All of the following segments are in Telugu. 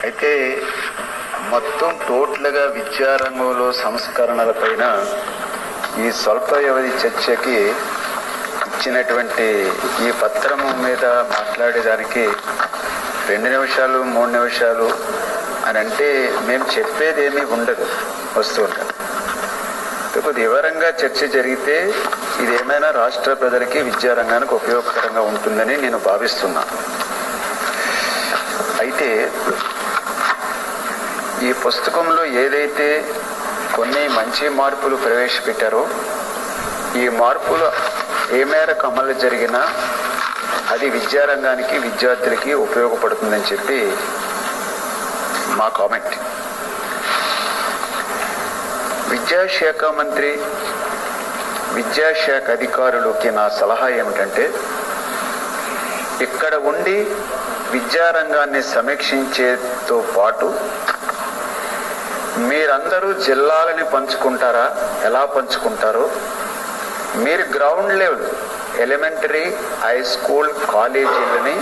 అయితే మొత్తం టోటల్గా విద్యారంగంలో సంస్కరణలపైన ఈ స్వల్ప వ్యవధి చర్చకి ఇచ్చినటువంటి ఈ పత్రం మీద మాట్లాడేదానికి రెండు నిమిషాలు మూడు నిమిషాలు అని అంటే మేము చెప్పేది ఏమీ ఉండదు వస్తుంటాం కొద్ది వివరంగా చర్చ జరిగితే ఇది ఏమైనా రాష్ట్ర ప్రజలకి విద్యారంగానికి ఉపయోగకరంగా ఉంటుందని నేను భావిస్తున్నాను అయితే ఈ పుస్తకంలో ఏదైతే కొన్ని మంచి మార్పులు ప్రవేశపెట్టారో ఈ మార్పులు ఏ మేరకు అమలు జరిగినా అది విద్యారంగానికి విద్యార్థులకి ఉపయోగపడుతుందని చెప్పి మా కామెంట్. విద్యాశాఖ మంత్రి విద్యాశాఖ అధికారులకి నా సలహా ఏమిటంటే ఇక్కడ ఉండి విద్యారంగాన్ని సమీక్షించేతో పాటు మీరందరూ జిల్లాలని పంచుకుంటారా? ఎలా పంచుకుంటారు? మీరు ground level elementary high school కాలేజీలని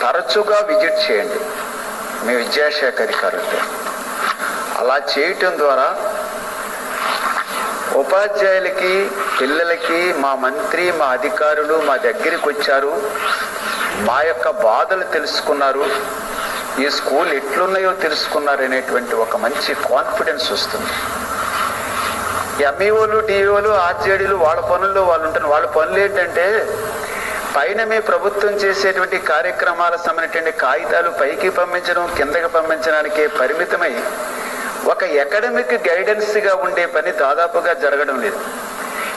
తరచుగా విజిట్ చేయండి. మీ విద్యాశాఖ అధికారులతో. అలా చేయటం ద్వారా ఉపాధ్యాయులకి పిల్లలకి మా మంత్రి మా అధికారులు మా దగ్గరికి వచ్చారు. మా యొక్క బాధలు తెలుసుకున్నారు. ఈ స్కూల్ ఎట్లున్నాయో తెలుసుకున్నారనేటువంటి ఒక మంచి కాన్ఫిడెన్స్ వస్తుంది. ఎంఈఓలు టీఓలు ఆర్జేడీలు వాళ్ళ పనుల్లో వాళ్ళు ఉంటారు వాళ్ళ పనులు ఏంటంటే పైన మీ ప్రభుత్వం చేసేటువంటి కార్యక్రమాల సంబంధించిన కాగితాలు పైకి పంపించడం కిందకి పంపించడానికే పరిమితమై ఒక అకాడమిక్ గైడెన్స్గా ఉండే పని దాదాపుగా జరగడం లేదు.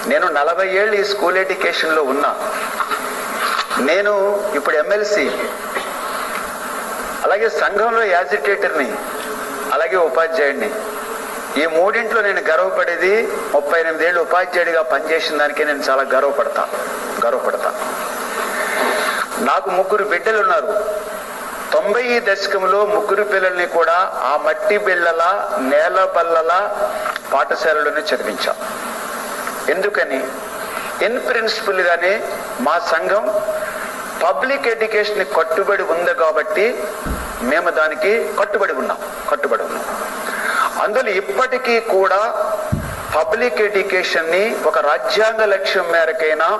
నేను నలభై ఏళ్ళు ఈ స్కూల్ ఎడ్యుకేషన్లో ఉన్నా. నేను ఇప్పుడు ఎమ్మెల్సీ అలాగే సంఘంలో యాజిటేటర్ని అలాగే ఉపాధ్యాయుడిని. ఈ మూడింట్లో నేను గర్వపడేది ముప్పై ఎనిమిదేళ్ళు ఉపాధ్యాయుడిగా పనిచేసిన దానికి నేను చాలా గర్వపడతా గర్వపడతా. నాకు ముగ్గురు బిడ్డలు ఉన్నారు. తొంభై దశకంలో ముగ్గురు పిల్లల్ని కూడా ఆ మట్టి బిళ్ళల నేల బల్లల పాఠశాలలోనే చదివించాం. ఎందుకని? ఇన్ ప్రిన్సిపల్గానే మా సంఘం పబ్లిక్ ఎడ్యుకేషన్ కట్టుబడి ఉంది కాబట్టి మేము దానికి కట్టుబడి ఉన్నాం కట్టుబడి ఉన్నాం. అందులో ఇప్పటికీ కూడా పబ్లిక్ ఎడ్యుకేషన్ని ఒక రాజ్యాంగ లక్ష్యం మేరకైనా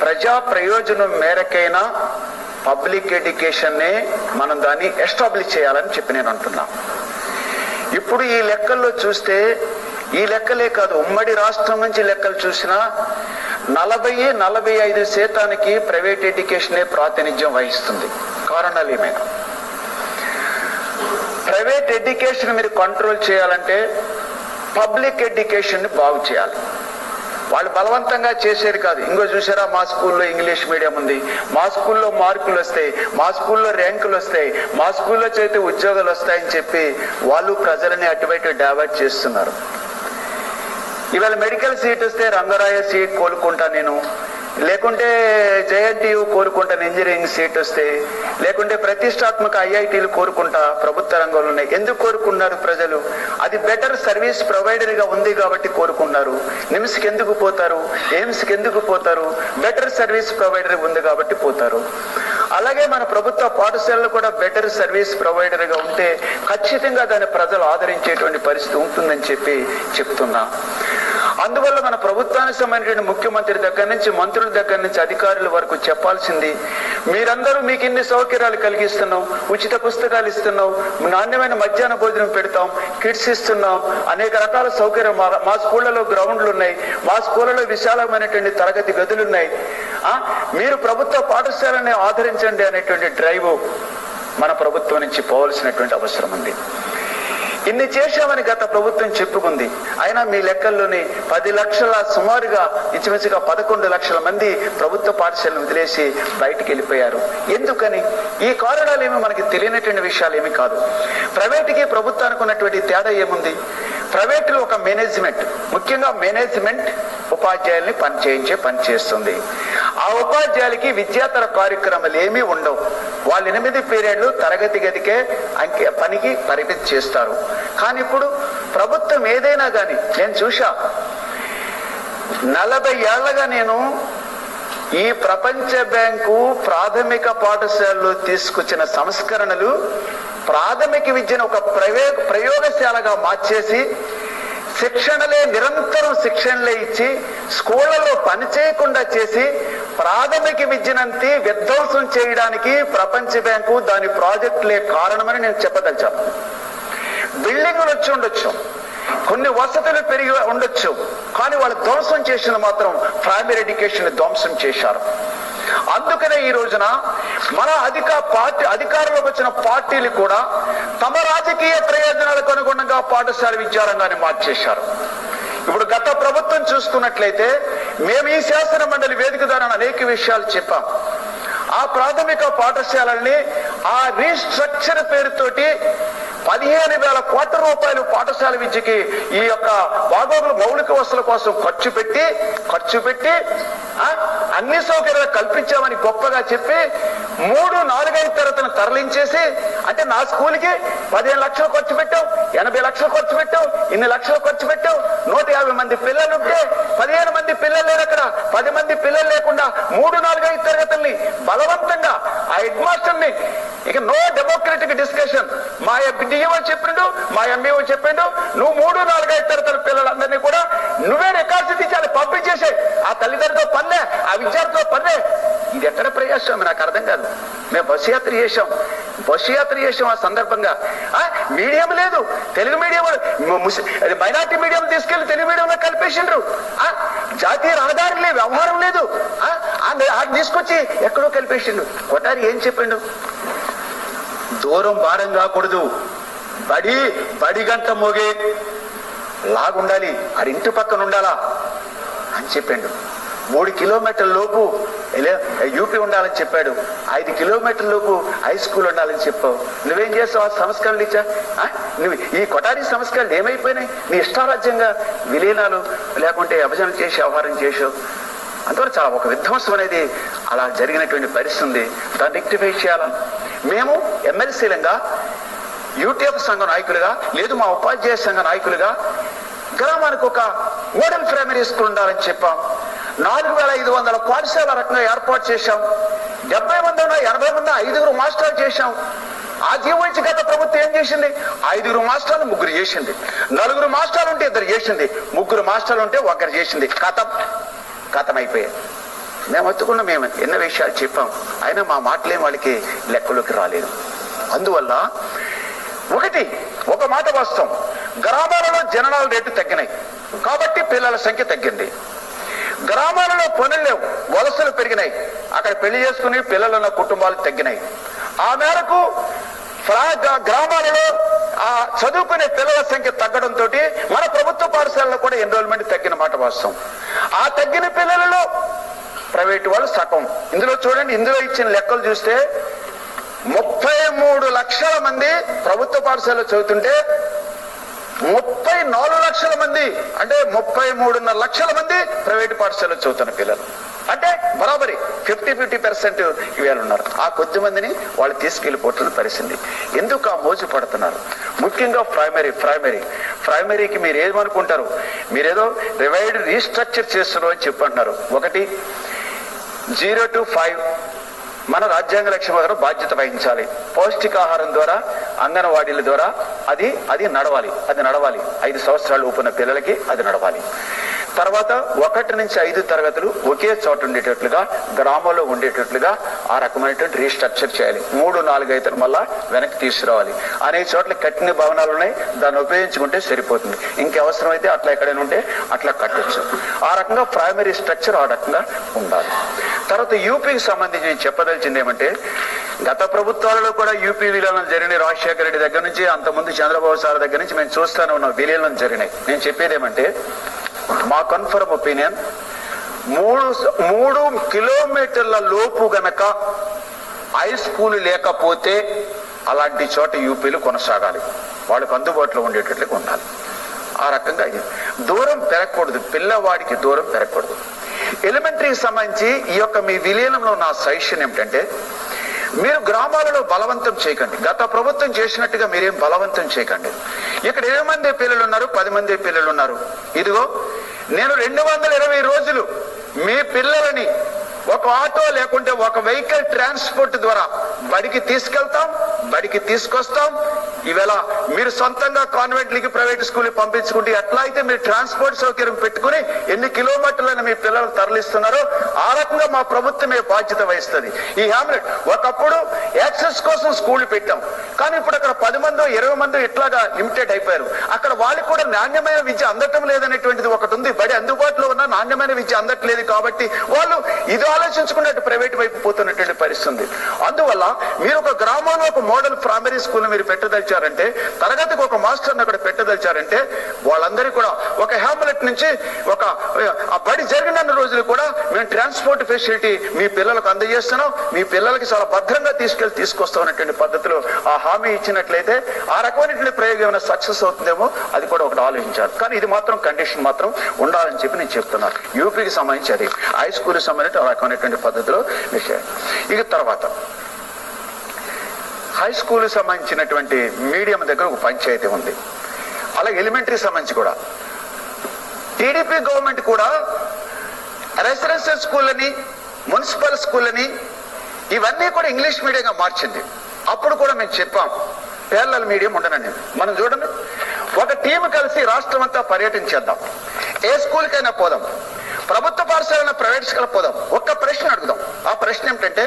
ప్రజా ప్రయోజనం మేరకైనా పబ్లిక్ ఎడ్యుకేషన్నే మనం దాన్ని ఎస్టాబ్లిష్ చేయాలని చెప్పి నేను అంటున్నా. ఇప్పుడు ఈ లెక్కల్లో చూస్తే ఈ లెక్కలే కాదు ఉమ్మడి రాష్ట్రం నుంచి లెక్కలు చూసినా నలభై నలభై ఐదు శాతానికి ప్రైవేట్ ఎడ్యుకేషనే ప్రాతినిధ్యం వహిస్తుంది. కారణాలు ఏమైనా? ప్రైవేట్ ఎడ్యుకేషన్ మీరు కంట్రోల్ చేయాలంటే పబ్లిక్ ఎడ్యుకేషన్ని బాగు చేయాలి. వాళ్ళు బలవంతంగా చేసేది కాదు. ఇంకో చూసారా మా స్కూల్లో ఇంగ్లీష్ మీడియం ఉంది. మా స్కూల్లో మార్కులు వస్తాయి. మా స్కూల్లో ర్యాంకులు వస్తాయి. మా స్కూల్లో చేతి ఉద్యోగాలు వస్తాయని చెప్పి వాళ్ళు ప్రజలని అటువైపు డైవర్ట్ చేస్తున్నారు. ఇవాళ మెడికల్ సీట్ వస్తే రంగరాయ సీట్ కోలుకుంటా నేను. లేకుంటే జేఎన్టీయు కోరుకుంటాను ఇంజనీరింగ్ సీట్ వస్తే లేకుంటే ప్రతిష్టాత్మక ఐఐటీలు కోరుకుంటా ప్రభుత్వ రంగంలో ఉన్నాయి. ఎందుకు కోరుకున్నారు ప్రజలు? అది బెటర్ సర్వీస్ ప్రొవైడర్గా ఉంది కాబట్టి కోరుకున్నారు. నిమ్స్కి ఎందుకు పోతారు? ఎయిమ్స్కి ఎందుకు పోతారు? బెటర్ సర్వీస్ ప్రొవైడర్ ఉంది కాబట్టి పోతారు. అలాగే మన ప్రభుత్వ పాఠశాలలు కూడా బెటర్ సర్వీస్ ప్రొవైడర్గా ఉంటే ఖచ్చితంగా దాన్ని ప్రజలు ఆదరించేటువంటి పరిస్థితి ఉంటుందని చెప్పి చెప్తున్నా. అందువల్ల మన ప్రభుత్వానికి సంబంధించిన ముఖ్యమంత్రి దగ్గర నుంచి మంత్రుల దగ్గర నుంచి అధికారుల వరకు చెప్పాల్సింది మీరందరూ మీకు ఇన్ని సౌకర్యాలు కలిగిస్తున్నాం ఉచిత పుస్తకాలు ఇస్తున్నాం నాణ్యమైన మధ్యాహ్న భోజనం పెడతాం కిట్స్ ఇస్తున్నాం అనేక రకాల సౌకర్యం మా మా స్కూళ్ళలో గ్రౌండ్లు ఉన్నాయి మా స్కూళ్ళలో విశాలమైనటువంటి తరగతి గదులు ఉన్నాయి. మీరు ప్రభుత్వ పాఠశాలని ఆదరించండి అనేటువంటి డ్రైవ్ మన ప్రభుత్వం నుంచి పోవలసినటువంటి అవసరం ఉంది. ఇన్ని చేశామని గత ప్రభుత్వం చెప్పుకుంది. అయినా మీ లెక్కల్లోని పది లక్షల సుమారుగా ఇంచుమించుగా పదకొండు లక్షల మంది ప్రభుత్వ పాఠశాలను వదిలేసి బయటికి వెళ్ళిపోయారు. ఎందుకని? ఈ కారణాలు ఏమి మనకి తెలియనటువంటి విషయాలు ఏమి కాదు. ప్రైవేట్కి ప్రభుత్వానికి ఉన్నటువంటి తేడా ఏముంది? ప్రైవేట్లో ఒక మేనేజ్మెంట్ ముఖ్యంగా మేనేజ్మెంట్ ఉపాధ్యాయుల్ని పని చేయించే ఆ ఉపాధ్యాయులకి విద్యాతర కార్యక్రమాలు ఏమీ ఉండవు. వాళ్ళు ఎనిమిది పీరియడ్లు తరగతి గదికే అంకె పనికి పరిమితి చేస్తారు. కానీ ఇప్పుడు ప్రభుత్వం ఏదైనా కానీ నేను చూసా నలభై ఏళ్ళగా నేను ఈ ప్రపంచ బ్యాంకు ప్రాథమిక పాఠశాలలో తీసుకొచ్చిన సంస్కరణలు ప్రాథమిక విద్యను ఒక ప్రవే ప్రయోగశాలగా మార్చేసి శిక్షణలే నిరంతరం శిక్షణలే ఇచ్చి స్కూళ్ళలో పని చేయకుండా చేసి ప్రాథమిక విద్యనంతి విధ్వంసం చేయడానికి ప్రపంచ బ్యాంకు దాని ప్రాజెక్టులే కారణమని నేను చెప్పదలిచాను. బిల్డింగులు వచ్చి ఉండొచ్చు. కొన్ని వసతులు పెరిగి ఉండొచ్చు. కానీ వాళ్ళు ధ్వంసం చేసిన మాత్రం ప్రైమరీ ఎడ్యుకేషన్ ధ్వంసం చేశారు. అందుకనే ఈ రోజున మన అధిక పార్టీ అధికారంలోకి వచ్చిన పార్టీలు కూడా తమ రాజకీయ ప్రయోజనాలకు అనుగుణంగా పాఠశాల విద్యారంగాన్ని మార్చేశారు. ఇప్పుడు గత ప్రభుత్వం చూసుకున్నట్లయితే మేము ఈ శాసన మండలి వేదిక ద్వారా అనేక విషయాలు చెప్పాం. ఆ ప్రాథమిక పాఠశాలల్ని ఆ రీస్ట్రక్చర్ పేరుతోటి పదిహేను వేల కోట్ల రూపాయలు పాఠశాల విద్యకి ఈ యొక్క బాగోగుల మౌలిక వసతుల కోసం ఖర్చు పెట్టి ఖర్చు పెట్టి అన్ని సౌకర్యాలు కల్పించామని గొప్పగా చెప్పి మూడు నాలుగైదు తరగతులను తరలించేసి అంటే నా స్కూల్కి పదిహేను లక్షలు ఖర్చు పెట్టావు ఎనభై లక్షలు ఖర్చు పెట్టావు ఇన్ని లక్షలు ఖర్చు పెట్టావు. నూట యాభై మంది పిల్లలు ఉంటే పదిహేను మంది పిల్లలు లేరు అక్కడ. పది మంది పిల్లలు లేకుండా మూడు నాలుగైదు తరగతుల్ని బలవంతంగా ఆ హెడ్ మాస్టర్ని ఇక నో డెమోక్రటిక్ డిస్కషన్ మా డిఓ చెప్పిండు మా ఎంఈఓ చెప్పిండు నువ్వు మూడు నాలుగైదు తరగతుల పిల్లలందరినీ కూడా నువ్వే రికార్డు తీసాలి పంపించేసే. ఆ తల్లిదండ్రులతో పన్నే ఆ విద్యార్థులతో పన్నే. ఇది ఎక్కడ ప్రయాసం నాకు అర్థం కాదు. మేము బస్సు యాత్ర చేసాం బస్సు యాత్ర చేసాం ఆ సందర్భంగా. ఆ, మీడియం లేదు. తెలుగు మీడియం మైనార్టీ మీడియం తీసుకెళ్ళి తెలుగు మీడియంలో కలిపేసిండ్రు. ఆ, జాతీయ లేదు వ్యవహారం లేదు. ఆ, తీసుకొచ్చి ఎక్కడో కలిపేసిండు కొట్టారి ఏం చెప్పిండు? దూరం భారం కాకూడదు. బడి బడి గంట మోగే. లాగుండాలి అది ఇంటి పక్కన ఉండాలా అని చెప్పిండు. మూడు కిలోమీటర్ల లోపు యూపీ ఉండాలని చెప్పాడు. ఐదు కిలోమీటర్ల లోపు హై స్కూల్ ఉండాలని చెప్పావు. నువ్వేం చేస్తావు? ఆ సంస్కరణలు ఇచ్చా? నువ్వు ఈ కొటారి సంస్కరణలు ఏమైపోయినాయి? నీ ఇష్టారాజ్యంగా విలీనాలు లేకుంటే విభజన చేసి వ్యవహారం చేసావు అంతవరకు చాలా ఒక విధ్వంసం అనేది అలా జరిగినటువంటి పరిస్థితి ఉంది. దాన్ని రెక్టిఫై చేయాలా? మేము ఎమ్మెల్సీలంగా యూటీఎఫ్ సంఘ నాయకులుగా లేదు మా ఉపాధ్యాయ సంఘ నాయకులుగా గ్రామానికి ఒక మోడల్ ప్రైమరీ స్కూల్ ఉండాలని చెప్పాం. నాలుగు వేల ఐదు వందల పాఠశాల రకంగా ఏర్పాటు చేశాం. డెబ్బై మంది ఎనభై మంది ఐదుగురు మాస్టర్లు చేశాం. ఆ జీవోచి గత ప్రభుత్వం ఏం చేసింది? ఐదుగురు మాస్టర్లు ముగ్గురు చేసింది. నలుగురు మాస్టర్లు ఉంటే ఇద్దరు చేసింది. ముగ్గురు మాస్టర్లు ఉంటే ఒకరు చేసింది. కథం. కథం అయిపోయాయి. మేము ఒత్తుకున్న మేము ఎన్నో విషయాలు చెప్పాం. అయినా మా మాటలేం వాళ్ళకి లెక్కలోకి రాలేదు. అందువల్ల ఒకటి ఒక మాట వాస్తవం. గ్రామాలలో జననాల రేటు తగ్గినాయి. కాబట్టి పిల్లల సంఖ్య తగ్గింది. గ్రామాలలో పనులు లేవు వలసలు పెరిగినాయి. అక్కడ పెళ్ళి చేసుకుని పిల్లలు ఉన్న కుటుంబాలు తగ్గినాయి. ఆ మేరకు గ్రా- గ్రామాలలో ఆ చదువుకునే పిల్లల సంఖ్య తగ్గడంతో మన ప్రభుత్వ పాఠశాలలో కూడా ఎన్రోల్మెంట్ తగ్గిన మాట వాస్తవం. ఆ తగ్గిన పిల్లలలో ప్రైవేట్ వాళ్ళు సగం. ఇందులో చూడండి ఇందులో ఇచ్చిన లెక్కలు చూస్తే ముప్పై మూడు లక్షల మంది ప్రభుత్వ పాఠశాలలో చదువుతుంటే ముప్పై నాలుగు లక్షల మంది అంటే ముప్పై మూడున్నర లక్షల మంది ప్రైవేట్ పాఠశాలలో చదువుతున్న పిల్లలు. అంటే బరాబరి ఫిఫ్టీ ఫిఫ్టీ పర్సెంట్ ఇవాళ ఉన్నారు. ఆ కొద్ది మందిని వాళ్ళు తీసుకెళ్ళిపోతున్న పరిస్థితి. ఎందుకు ఆ మోజు పడుతున్నారు? ముఖ్యంగా ప్రైమరీ ప్రైమరీ. ప్రైమరీకి మీరు ఏమనుకుంటారు? మీరేదో రివైడ్ రీస్ట్రక్చర్ చేస్తున్నారు అని చెప్పంటున్నారు. ఒకటి జీరో టు ఫైవ్ మన రాజ్యాంగ లక్ష్యం గారు బాధ్యత వహించాలి. పౌష్టికాహారం ద్వారా అంగన్వాడీల ద్వారా అది అది నడవాలి అది నడవాలి. ఐదు సంవత్సరాలు ఊపిన పిల్లలకి అది నడవాలి. తర్వాత ఒకటి నుంచి ఐదు తరగతులు ఒకే చోట ఉండేటట్లుగా గ్రామంలో ఉండేటట్లుగా ఆ రకమైనటువంటి రీస్ట్రక్చర్ చేయాలి. మూడు నాలుగు అయితే మళ్ళా వెనక్కి తీసుకురావాలి. అనేక చోట్ల కట్టిన భవనాలు ఉన్నాయి దాన్ని ఉపయోగించుకుంటే సరిపోతుంది. ఇంకెవసరమైతే అట్లా ఎక్కడైనా ఉంటే అట్లా కట్టొచ్చు. ఆ రకంగా ప్రైమరీ స్ట్రక్చర్ ఆ రకంగా ఉండాలి. తర్వాత యూపీకి సంబంధించి నేను చెప్పదలిచింది ఏమంటే గత ప్రభుత్వాలలో కూడా యూపీ విలీనం జరిగినాయి. రాజశేఖర రెడ్డి దగ్గర నుంచి అంతకుముందు చంద్రబాబు సార్ దగ్గర నుంచి మేము చూస్తానే ఉన్నాం విలీనం జరిగినాయి. నేను చెప్పేది ఏమంటే మా కన్ఫర్మ్ ఒపీనియన్ మూడు మూడు కిలోమీటర్ల లోపు గనక హై స్కూల్ లేకపోతే అలాంటి చోట యూపీలు కొనసాగాలి. వాళ్ళకు అందుబాటులో ఉండేటట్లుగా ఉండాలి. ఆ రకంగా దూరం పెరగకూడదు. పిల్లవాడికి దూరం పెరగకూడదు. ఎలిమెంటరీకి సంబంధించి ఈ యొక్క మీ విలీనంలో నా సజెషన్ ఏమిటంటే మీరు గ్రామాలలో బలవంతం చేయకండి. గత ప్రభుత్వం చేసినట్టుగా మీరేం బలవంతం చేయకండి. ఇక్కడ ఏ మంది పిల్లలు ఉన్నారు పది మంది పిల్లలు ఉన్నారు. ఇదిగో నేను రెండు వందల ఇరవై రోజులు మీ పిల్లలని ఒక ఆటో లేకుంటే ఒక వెహికల్ ట్రాన్స్పోర్ట్ ద్వారా బడికి తీసుకెళ్తాం బడికి తీసుకొస్తాం. ఇవేళ మీరు సొంతంగా కాన్వెంట్లకి ప్రైవేట్ స్కూల్ పంపించుకుంటే ఎట్లా అయితే మీరు ట్రాన్స్పోర్ట్ సౌకర్యం పెట్టుకుని ఎన్ని కిలోమీటర్లను మీ పిల్లలు తరలిస్తున్నారో ఆ రకంగా మా ప్రభుత్వమే బాధ్యత వహిస్తుంది. ఈ హామ్లెట్ ఒకప్పుడు యాక్సెస్ కోసం స్కూల్ పెట్టాం. కానీ ఇప్పుడు అక్కడ పది మందో ఇరవై మందో ఇట్లాగా లిమిటెడ్ అయిపోయారు. అక్కడ వాళ్ళకి కూడా నాణ్యమైన విద్య అందటం లేదనేటువంటిది ఒకటి ఉంది. బడి అందుబాటులో ఉన్న నాణ్యమైన విద్య అందట్లేదు కాబట్టి వాళ్ళు ఇది ఆలోచించుకున్నట్టు ప్రైవేట్ వైపు పోతున్నటువంటి పరిస్థితి ఉంది అందువల్ల మీరు ఒక గ్రామంలో ఒక మోడల్ ప్రైమరీ స్కూల్ మీరు పెట్టదలిచారంటే తరగతికి ఒక మాస్టర్ని అక్కడ పెట్టదలిచారంటే వాళ్ళందరికీ కూడా ఒక హ్యామ్లెట్ నుంచి ఒక ఆ బడి జరిగిన రోజులు కూడా మేము ట్రాన్స్పోర్ట్ ఫెసిలిటీ మీ పిల్లలకు అందజేస్తున్నాం. మీ పిల్లలకి చాలా భద్రంగా తీసుకెళ్ళి తీసుకొస్తాం అనేటువంటి పద్ధతిలో ఆ హామీ ఇచ్చినట్లయితే ఆ రకమైనటువంటి ప్రయోగం ఏమైనా సక్సెస్ అవుతుందేమో అది కూడా ఒకటి ఆలోచించాలి. కానీ ఇది మాత్రం కండిషన్ మాత్రం ఉండాలని చెప్పి నేను చెప్తున్నాను. యూపీకి సంబంధించి అది హై స్కూల్కి సంబంధించి ఆ రకమైనటువంటి పద్ధతిలో విషయం. ఇక తర్వాత హై స్కూల్కి సంబంధించినటువంటి మీడియం దగ్గర ఒక పంచాయతీ ఉంది. అలాగే ఎలిమెంటరీ సంబంధించి కూడా. టీడీపీ గవర్నమెంట్ కూడా రెసిడెన్షియల్ స్కూళ్ళని మున్సిపల్ స్కూళ్ళని ఇవన్నీ కూడా ఇంగ్లీష్ మీడియంగా మార్చింది. అప్పుడు కూడా మేము చెప్పాం పేర్లల మీడియం ఉండనండి. మనం చూడండి ఒక టీం కలిసి రాష్ట్రం అంతా పర్యటించేద్దాం ఏ స్కూల్కైనా పోదాం ప్రభుత్వ పాఠశాలైన ప్రైవేట్ స్కూల్ పోదాం. ఒక్క ప్రశ్న అడుగుదాం. ఆ ప్రశ్న ఏమిటంటే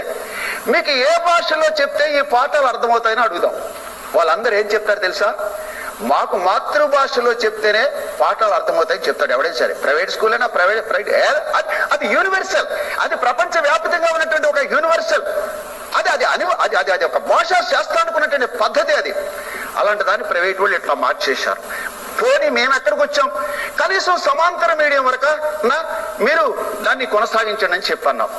మీకు ఏ భాషలో చెప్తే ఈ పాఠాలు అర్థమవుతాయని అడుగుదాం. వాళ్ళందరూ ఏం చెప్తారు తెలుసా? మాకు మాతృభాషలో చెప్తేనే పాఠాలు అర్థమవుతాయని చెప్తాడు ఎవడైనా సరే. ప్రైవేట్ స్కూల్ అయినా ప్రైవేట్ ప్రైవేట్ అది యూనివర్సల్ అది ప్రపంచ వ్యాప్తంగా ఉన్నటువంటి ఒక యూనివర్సల్ అది అది అని అది అది అది ఒక భాష శాస్త్రానికి ఉన్నటువంటి పద్ధతి అది. అలాంటి దాన్ని ప్రైవేట్ వాళ్ళు ఇట్లా మార్చేశారు? పోనీ మేము ఎక్కడికి వచ్చాం? కనీసం సమాంతర మీడియం వరకు నా మీరు దాన్ని కొనసాగించండి అని చెప్పన్నాం.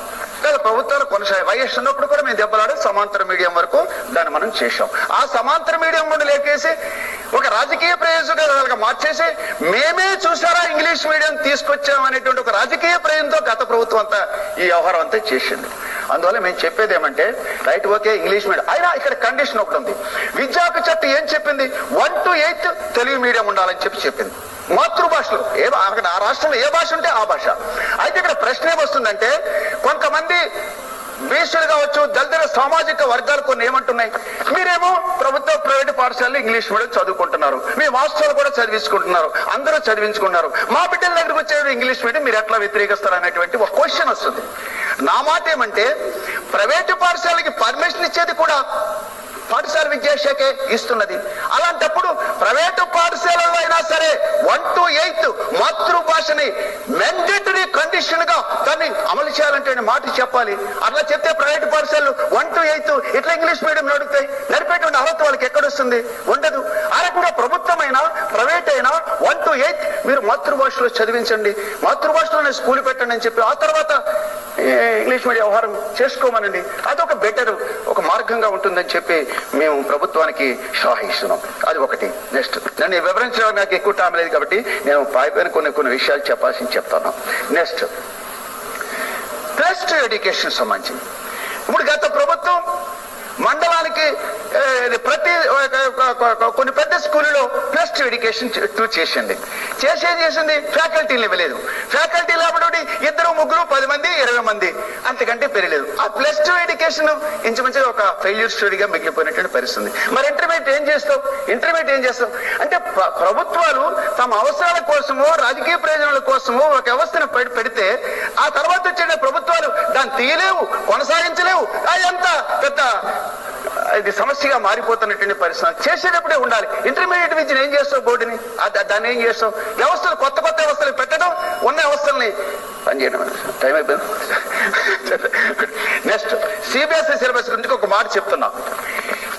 కదా ప్రభుత్వాలు కొనసాగి వైఎస్ ఉన్నప్పుడు కూడా మేము దెబ్బలాడి సమాంతర మీడియం వరకు దాన్ని మనం చేశాం. ఆ సమాంతర మీడియం కూడా లేకేసి ఒక రాజకీయ ప్రయోజనాలుగా మార్చేసి మేమే చూసారా ఇంగ్లీష్ మీడియం తీసుకొచ్చాం అనేటువంటి ఒక రాజకీయ ప్రయోజనంతో గత ప్రభుత్వం అంతా ఈ వ్యవహారం అంతా చేసింది. అందువల్ల మేము చెప్పేది ఏమంటే రైట్ ఓకే ఇంగ్లీష్ మీడియం అయినా ఇక్కడ కండిషన్ ఒకటి ఉంది. విద్యాకు చట్టం ఏం చెప్పింది? One to eighth Telugu medium ఉండాలని చెప్పి చెప్పింది. మాతృభాషలో. ఏ అక్కడ ఆ రాష్ట్రంలో ఏ భాష ఉంటే ఆ భాష. అయితే ఇక్కడ ప్రశ్న ఏమొస్తుందంటే కొంతమంది బీసీలు కావచ్చు దళితుల సామాజిక వర్గాలు కొన్ని ఏమంటున్నాయి. మీరేమో ప్రభుత్వ ప్రైవేట్ పాఠశాలలో ఇంగ్లీష్ మీడియం చదువుకుంటున్నారు. మీ మాస్టర్లు కూడా చదివించుకుంటున్నారు. అందరూ చదివించుకుంటున్నారు మా బిడ్డల దగ్గరకు వచ్చే ఇంగ్లీష్ మీడియం మీరు ఎట్లా వ్యతిరేకిస్తారు అనేటువంటి ఒక క్వశ్చన్ వస్తుంది. నా మాట ఏమంటే ప్రైవేటు పాఠశాలకి పర్మిషన్ ఇచ్చేది కూడా పాఠశాల విద్యాశాఖే ఇస్తున్నది. అలాంటప్పుడు ప్రైవేటు పాఠశాలలో అయినా సరే వన్ టు ఎయిత్ మాతృభాషని మెండేటరీ కండిషన్గా దాన్ని అమలు చేయాలంటే మాట చెప్పాలి. అట్లా చెప్తే ప్రైవేట్ పాఠశాలలు వన్ టు ఎయిత్ ఇట్లా ఇంగ్లీష్ మీడియం నడుపుతాయి నడిపేటువంటి అర్హత వాళ్ళకి ఎక్కడొస్తుంది ఉండదు. ఆ రకంగా ప్రభుత్వమైనా ప్రైవేట్ అయినా వన్ టు ఎయిత్ మీరు మాతృభాషలో చదివించండి. మాతృభాషలోనే స్కూల్ పెట్టండి అని చెప్పి ఆ తర్వాత ఇంగ్లీష్ మీడియం వ్యవహారం చేసుకోమనండి. అదొక బెటర్ ఒక మార్గంగా ఉంటుందని చెప్పి మేము ప్రభుత్వానికి సలహా అది ఒకటి. నెక్స్ట్ నన్ను వివరించడం నాకు ఎక్కువ టైం లేదు కాబట్టి నేను పైపైన కొన్ని కొన్ని విషయాలు చెప్పాల్సి చెప్తాను. నెక్స్ట్ ప్లస్ టూ ఎడ్యుకేషన్ సంబంధించి ఇప్పుడు గత ప్రభుత్వం మండలానికి ప్రతి కొన్ని పెద్ద స్కూల్లో ప్లస్ ఎడ్యుకేషన్ టూ చేసింది. చేసేం చేసింది ఫ్యాకల్టీ ఇవ్వలేదు. ఫ్యాకల్టీ లేకపోతే ఇద్దరు ముగ్గురు పది మంది ఇరవై మంది అంతకంటే పెరగలేదు ఆ ప్లస్ టూ ఎడ్యుకేషన్ ఇంచుమించుగా ఒక ఫెయిల్యూర్ స్టోరీగా మిగిలిపోయినటువంటి పరిస్థితి. మరి ఇంటర్మీడియట్ ఏం చేస్తావు? ఇంటర్మీడియట్ ఏం చేస్తావు? అంటే ప్రభుత్వాలు తమ అవసరాల కోసమో రాజకీయ ప్రయోజనాల కోసమో ఒక వ్యవస్థను పెడితే ఆ తర్వాత వచ్చే ప్రభుత్వాలు దాన్ని తీయలేవు కొనసాగించలేవు. అదంతా పెద్ద ఇది సమస్యగా మారిపోతున్నటువంటి పరిస్థితి. చేసేటప్పుడే ఉండాలి. ఇంటర్మీడియట్ విద్యను ఏం చేస్తావు బోర్డుని దాన్ని ఏం చేస్తావు? వ్యవస్థలు కొత్త కొత్త వ్యవస్థలు పెట్టడం ఉన్న వ్యవస్థల్ని పనిచేయడం టైం అయిపోయింది. నెక్స్ట్ సిబిఎస్ఈ సిలబస్ గురించి ఒక మాట చెప్తున్నా.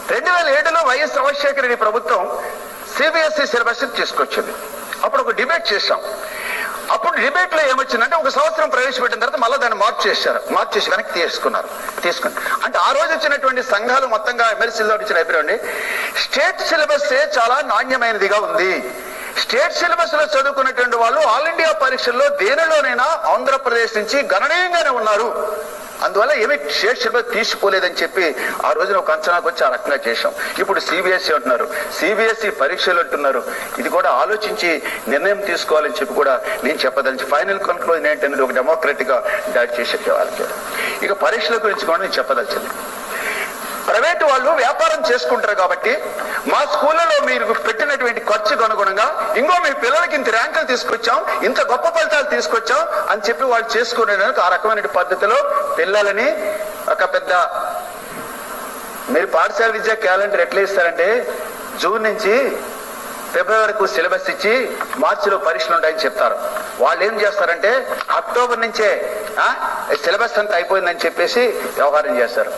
రెండు వేల ఏడులో వైఎస్ రాజశేఖర రెడ్డి ప్రభుత్వం సిబిఎస్ఈ సిలబస్ తీసుకొచ్చింది. అప్పుడు ఒక డిబేట్ చేశాం. అప్పుడు డిబేట్లో ఏమొచ్చిందంటే ఒక సంవత్సరం ప్రవేశపెట్టిన తర్వాత మళ్ళీ దాన్ని మార్పు చేశారు. మార్పు చేసి వెనక్కి తీసుకున్నారు. తీసుకుని అంటే ఆ రోజు వచ్చినటువంటి సంఘాలు మొత్తంగా ఎమ్మెల్సీలో వచ్చిన అభిప్రాయం స్టేట్ సిలబస్ చాలా నాణ్యమైనదిగా ఉంది. స్టేట్ సిలబస్లో చదువుకున్నటువంటి వాళ్ళు ఆల్ ఇండియా పరీక్షల్లో దేనిలోనైనా ఆంధ్రప్రదేశ్ నుంచి గణనీయంగానే ఉన్నారు. అందువల్ల ఏమి స్టేట్ తీసుకోలేదని చెప్పి ఆ రోజున ఒక అంచనాకు వచ్చి ఆ రకంగా చేశాం. ఇప్పుడు సిబిఎస్ఈ అంటున్నారు. సిబిఎస్ఈ పరీక్షలు అంటున్నారు. ఇది కూడా ఆలోచించి నిర్ణయం తీసుకోవాలని చెప్పి కూడా నేను చెప్పదలిచి ఫైనల్ కన్క్లూజన్ ఏంటనేది ఒక డెమోక్రటిక్గా డైట్ చేసే వాళ్ళకి ఇక పరీక్షల గురించి కూడా నేను చెప్పదలిచింది. ప్రైవేట్ వాళ్ళు వ్యాపారం చేసుకుంటారు కాబట్టి మా స్కూళ్ళలో మీరు పెట్టినటువంటి ఖర్చుకు అనుగుణంగా ఇంకో మీ పిల్లలకి ఇంత ర్యాంకులు తీసుకొచ్చాం ఇంత గొప్ప ఫలితాలు తీసుకొచ్చాం అని చెప్పి వాళ్ళు చేసుకునేందుకు ఆ రకమైన పద్ధతిలో పిల్లలని ఒక పెద్ద మీరు పాఠశాల విద్యా క్యాలెండర్ ఎట్లా ఇస్తారంటే జూన్ నుంచి ఫిబ్రవరికి సిలబస్ ఇచ్చి మార్చిలో పరీక్షలు ఉంటాయని చెప్తారు. వాళ్ళు ఏం చేస్తారంటే అక్టోబర్ నుంచే సిలబస్ అంతా అయిపోయిందని చెప్పేసి వ్యవహారం చేస్తారు.